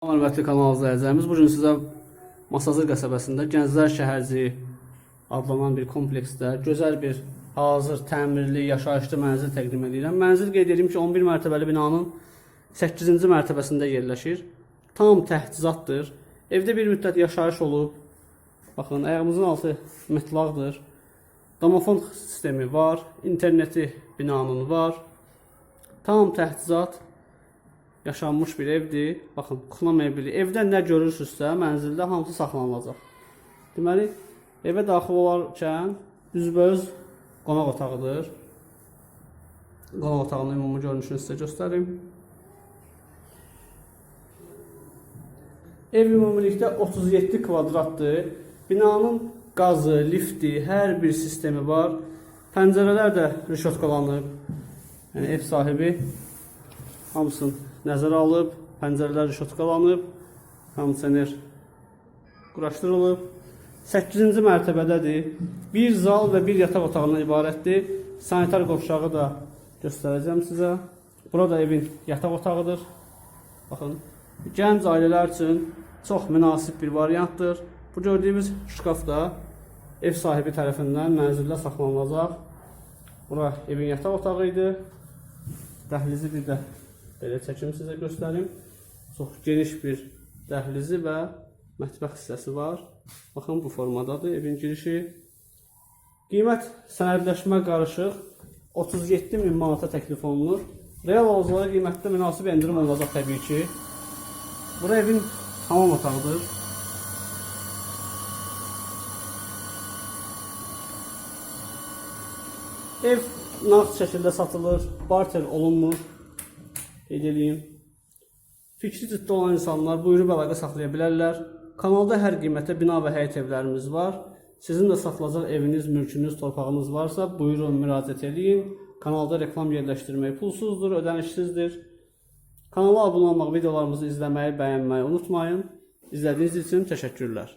Hörmətli kanal izləyicilərimiz, bu gün sizə Masazır qəsəbəsində Gənclər Şəhərciyi adlanan bir kompleksdə gözəl bir hazır təmirli yaşayışlı mənzil təqdim edirəm. Mənzil qeyd edirəm ki, 11 mərtəbəli binanın 8-ci mərtəbəsində yerləşir. Tam təchizatdır. Evdə bir müddət yaşayış olub. Baxın, ayağımızın altı metlaqdır. Domofon sistemi var, interneti binanın var. Tam təchizat yaşanmış bir evdir. Baxın, kuxla mebeli. Evdə nə görürsünüzsə, mənzildə hamısı saxlanılacaq. Deməli, evə daxil olarkən üzbəüz qonaq otağıdır. Qonaq otağının ümumi görünüşünü sizə göstərim. Ev ümumilikdə 37 kvadratdır. Binanın qazı, lifti, hər bir sistemi var. Pəncərələr də rişotkalanıb. Yəni ev sahibi hamısını nəzərə alıb, pəncərələr rişotkalanıb, kondisioner quraşdırılıb. 8-ci mərtəbədədir. Bir zal və bir yataq otağından ibarətdir. Sanitar qovşağı da göstərəcəm sizə. Burada evin yataq otağıdır. Baxın, gənc ailələr üçün çox münasib bir variantdır. Bu gördüyümüz şkaf da ev sahibi tərəfindən mənzildə saxlanılacaq. Bura evin yataq otağı idi. Dəhlizi bir də belə çəkim sizə göstərim. Çox geniş bir dəhlizi və mətbəx hissəsi var. Baxın bu formadadır evin girişi. Qiymət sənədləşmə qarışıq 37 min manata təklif olunur. Real alıcılara qiymətdə münasib endirim olacaq təbii ki. Bura evin hamam otağıdır. Ev nağd şəkildə satılır, barter olunmur. Qeyd edeyim. Fikri ciddi olan insanlar buyurub əlaqə saxlaya bilərlər. Kanalda hər qiymətə bina və həyət evlərimiz var. Sizin də satılacaq eviniz, mülkünüz, torpağınız varsa buyurun müraciət edin. Kanalda reklam yerləşdirmək pulsuzdur, ödənişsizdir. Kanala abunə olmaq, videolarımızı izləməyi, bəyənməyi unutmayın. İzlədiyiniz üçün təşəkkürlər.